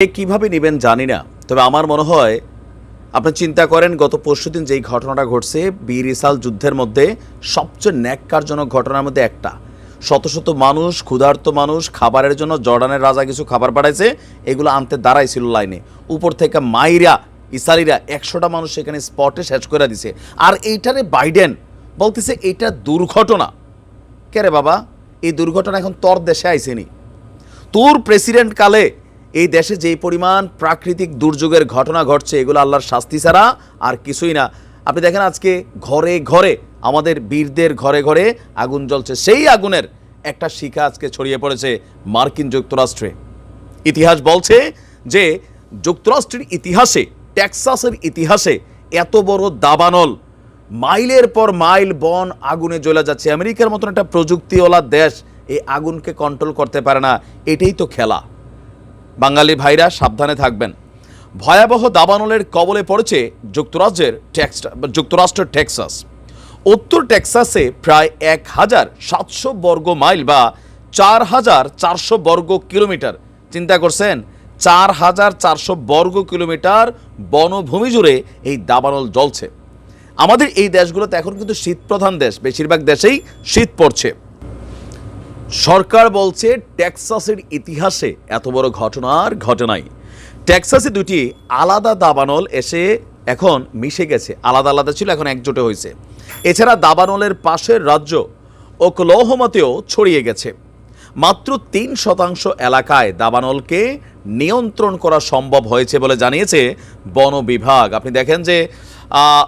কীভাবে নেবেন জানি না। তবে আমার মনে হয়, আপনি চিন্তা করেন, গত পরশুদিন যেই ঘটনাটা ঘটছে বীর ইসাল যুদ্ধের মধ্যে সবচেয়ে ন্যাক্কারজনক ঘটনার মধ্যে একটা। শত শত মানুষ, ক্ষুধার্ত মানুষ, খাবারের জন্য জর্ডানের রাজা কিছু খাবার পাঠাইছে, এগুলো আনতে দাঁড়াইছিল লাইনে। উপর থেকে মাইরা ইসালিরা একশোটা মানুষ সেখানে স্পটে শেষ করে দিছে। আর এইটারে বাইডেন বলতেছে, এটা দুর্ঘটনা। কে রে বাবা? এই দুর্ঘটনা এখন তোর দেশে আইসেনি। তোর প্রেসিডেন্ট কালে এই দেশে যেই পরিমাণ প্রাকৃতিক দুর্যোগের ঘটনা ঘটছে, এগুলো আল্লাহর শাস্তি ছাড়া আর কিছুই না। আপনি দেখেন আজকে ঘরে ঘরে, আমাদের বীরদের ঘরে ঘরে আগুন জ্বলছে। সেই আগুনের একটা শিখা আজকে ছড়িয়ে পড়েছে মার্কিন যুক্তরাষ্ট্রে। ইতিহাস বলছে যে যুক্তরাষ্ট্রের ইতিহাসে, টেক্সাসের ইতিহাসে এত বড় দাবানল, মাইলের পর মাইল বন আগুনে জ্বলে যাচ্ছে। আমেরিকার মতন একটা প্রযুক্তিওয়ালা দেশ এই আগুনকে কন্ট্রোল করতে পারে না। এটাই তো খেলা। বাঙালি ভাইরা সাবধানে থাকবেন। ভয়াবহ দাবানলের কবলে পড়েছে যুক্তরাজ্যের টেক্স যুক্তরাষ্ট্রের টেক্সাস। উত্তর টেক্সাসে প্রায় এক হাজার সাতশো বর্গ মাইল বা চার হাজার চারশো বর্গ কিলোমিটার। চিন্তা করছেন, চার হাজার চারশো বর্গ কিলোমিটার বনভূমি জুড়ে এই দাবানল জ্বলছে। আমাদের এই দেশগুলোতে এখন কিন্তু শীতপ্রধান দেশ, বেশিরভাগ দেশেই শীত পড়ছে। সরকার বলছে টেক্সাসের ইতিহাসে এত বড় ঘটনার ঘটনাই টেক্সাসে দুটি আলাদা দাবানল এসে এখন মিশে গেছে। আলাদা আলাদা ছিল, এখন একজোটে হয়েছে। এছাড়া দাবানলের পাশের রাজ্য ওকলোহমাতেও ছড়িয়ে গেছে। মাত্র তিন শতাংশ এলাকায় দাবানলকে নিয়ন্ত্রণ করা সম্ভব হয়েছে বলে জানিয়েছে বন বিভাগ। আপনি দেখেন যে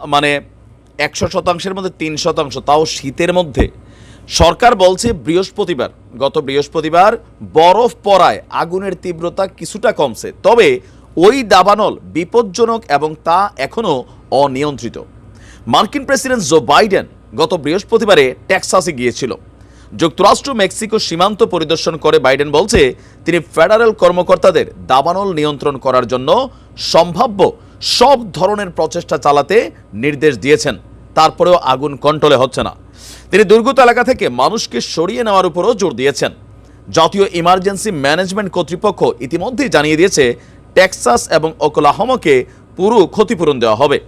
মানে একশো শতাংশের মধ্যে তিন শতাংশ, তাও শীতের মধ্যে সরকার বলছে বৃহস্পতিবার, গত বৃহস্পতিবার বরফ পড়ায় আগুনের তীব্রতা কিছুটা কমছে। তবে ওই দাবানল বিপজ্জনক এবং তা এখনও অনিয়ন্ত্রিত। মার্কিন প্রেসিডেন্ট জো বাইডেন গত বৃহস্পতিবারে টেক্সাসে গিয়েছিল। যুক্তরাষ্ট্র, মেক্সিকো সীমান্ত পরিদর্শন করে বাইডেন বলছে, তিনি ফেডারেল কর্মকর্তাদের দাবানল নিয়ন্ত্রণ করার জন্য সম্ভাব্য সব ধরনের প্রচেষ্টা চালাতে নির্দেশ দিয়েছেন। তারপরেও আগুন কন্ট্রোলে হচ্ছে না। তিনি দুর্গত এলাকা থেকে মানুষকে সরিয়ে নেওয়ার উপরও জোর দিয়েছেন। জাতীয় ইমার্জেন্সি ম্যানেজমেন্ট কর্তৃপক্ষ ইতিমধ্যেই জানিয়ে দিয়েছে, টেক্সাস এবং ওকলাহমাকে পুরো ক্ষতিপূরণ দেওয়া হবে।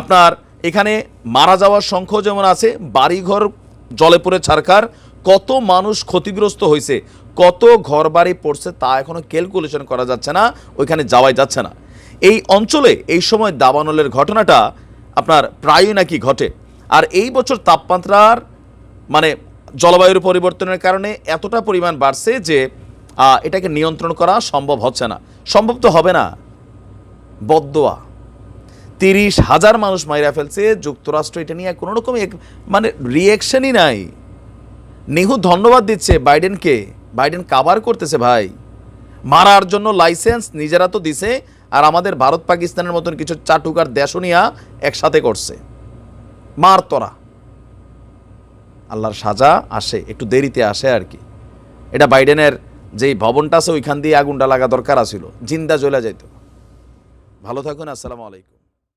আপনার এখানে মারা যাওয়ার সংখ্যাও যেমন আছে, বাড়িঘর জলে পড়ে ছারকার কত মানুষ ক্ষতিগ্রস্ত হয়েছে, কত ঘর বাড়ি পড়ছে তা এখনও ক্যালকুলেশন করা যাচ্ছে না, ওইখানে যাওয়াই যাচ্ছে না। এই অঞ্চলে এই সময় দাবানলের ঘটনাটা আপনার প্রায়ই নাকি ঘটে। আর এই বছর তাপমাত্রার মানে জলবায়ুর পরিবর্তনের কারণে এতটা পরিমাণ বাড়ছে যে এটাকে নিয়ন্ত্রণ করা সম্ভব হচ্ছে না। সম্ভব তো হবে না। বদোয়া। তিরিশ হাজার মানুষ মাইরা ফেলছে, যুক্তরাষ্ট্র এটা নিয়ে কোনো রকম মানে রিয়েকশনই নাই। নেহু ধন্যবাদ দিচ্ছে বাইডেনকে। বাইডেন কাভার করতেছে ভাই। মারার জন্য লাইসেন্স নিজেরা তো দিছে আর আমাদের ভারত পাকিস্তানের মতন কিছু চাটুকার দেশনিয়া একসাথে করছে। মার তোরা। আল্লাহর সাজা আসে, একটু দেরিতে আসে আর কি। এটা বাইডেনের যেই ভবনটা আছে, ওইখান দিয়ে আগুনটা লাগা দরকার আছিল। জিন্দা জ্বলে যাইত। ভালো থাকুন, আসসালামু আলাইকুম।